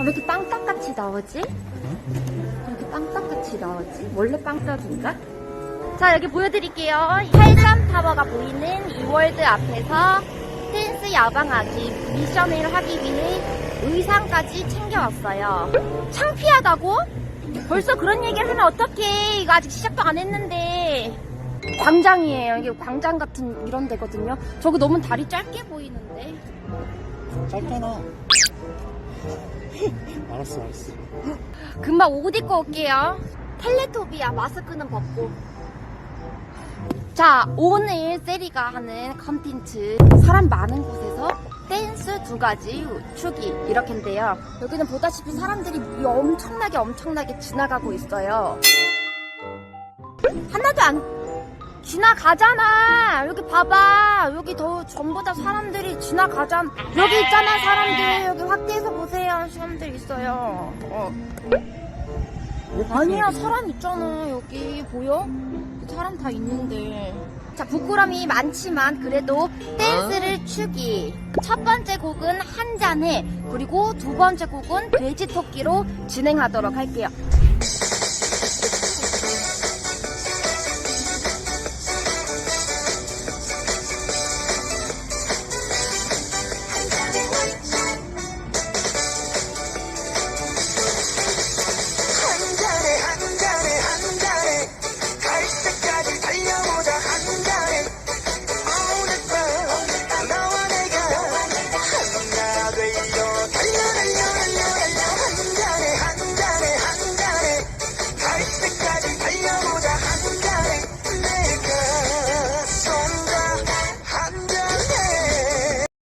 왜 이렇게 빵떡같이 나오지? 왜 이렇게 빵떡같이 나오지? 원래 빵떡인가? 자, 여기 보여드릴게요. 헬전 타워가 보이는 이 월드 앞에서 댄스 야방하기 미션을 하기 위해 의상까지 챙겨왔어요. 창피하다고? 벌써 그런 얘기를 하면 어떡해. 이거 아직 시작도 안 했는데. 광장이에요. 이게 광장 같은 이런 데거든요. 저기 너무 다리 짧게 보이는데. 짧잖아. 알았어, 알았어. 금방 옷 입고 올게요. 텔레토비야 마스크는 벗고. 자, 오늘 세리가 하는 컨텐츠 사람 많은 곳에서 댄스 두 가지 추기 이렇게인데요. 여기는 보다시피 사람들이 엄청나게 엄청나게 지나가고 있어요. 하나도 안 지나가잖아. 여기 봐봐. 여기 더 전부 다 사람들이 지나가잖아. 여기 있잖아 사람들. 여기 확대해서 보세요. 사람들 있어요. 어. 아니야 사람 있잖아 여기 보여? 사람 다 있는데 자 부끄럼이 많지만 그래도 댄스를 추기 첫 번째 곡은 한 잔해 그리고 두 번째 곡은 돼지 토끼로 진행하도록 할게요